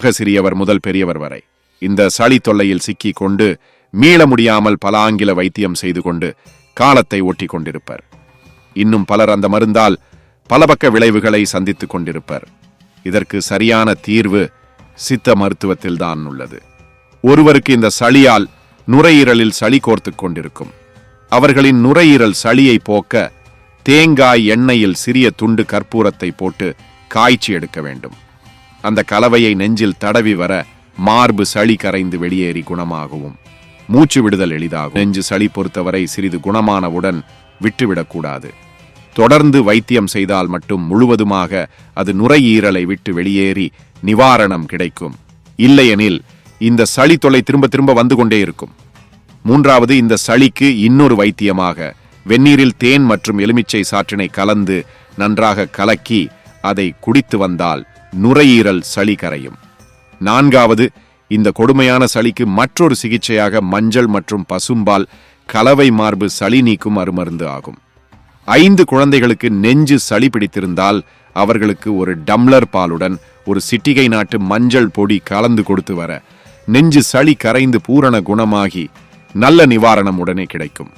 மிக சிறியவர் முதல் பெரியவர் வரை. இந்த சளி தொல்லையில் சிக்கி கொண்டு மீள முடியாமல் பல ஆங்கில வைத்தியம் செய்து கொண்டு காலத்தை ஒட்டி கொண்டிருப்பர். இன்னும் பலர் அந்த மருந்தால் பல பக்க விளைவுகளை சந்தித்துக் கொண்டிருப்பர். இதற்கு சரியான தீர்வு சித்த மருத்துவத்தில் தான் உள்ளது. ஒருவருக்கு இந்த சளியால் நுரையீரலில் சளி கோர்த்து கொண்டிருக்கும். அவர்களின் நுரையீரல் சளியை போக்க தேங்காய் எண்ணெயில் சிறிய துண்டு கற்பூரத்தை போட்டு காய்ச்சி எடுக்க வேண்டும். அந்த கலவையை நெஞ்சில் தடவி வர மார்பு சளி கரைந்து வெளியேறி குணமாகவும் மூச்சு விடுதல் எளிதாகும். நெஞ்சு சளி பொறுத்தவரை சிறிது குணமானவுடன் விட்டுவிடக்கூடாது. தொடர்ந்து வைத்தியம் செய்தால் மட்டும் முழுவதுமாக அது நுரையீரலை விட்டு வெளியேறி நிவாரணம் கிடைக்கும். இல்லையெனில் இந்த சளி தொல்லை திரும்ப திரும்ப வந்து கொண்டே இருக்கும். மூன்றாவது இந்த சளிக்கு இன்னொரு வைத்தியமாக வெந்நீரில் தேன் மற்றும் எலுமிச்சை சாற்றினை கலந்து நன்றாக கலக்கி அதை குடித்து வந்தால் நுரையீரல் சளி கரையும். நான்காவது இந்த கொடுமையான சளிக்கு மற்றொரு சிகிச்சையாக மஞ்சள் மற்றும் பசும்பால் கலவை மார்பு சளி நீக்கும் அருமருந்து ஆகும். ஐந்து குழந்தைகளுக்கு நெஞ்சு சளி பிடித்திருந்தால் அவர்களுக்கு ஒரு டம்ளர் பாலுடன் ஒரு சிட்டிகை நாட்டு மஞ்சள் பொடி கலந்து கொடுத்து வர நெஞ்சு சளி கரைந்து பூரண குணமாகி நல்ல நிவாரணம் உடனே கிடைக்கும்.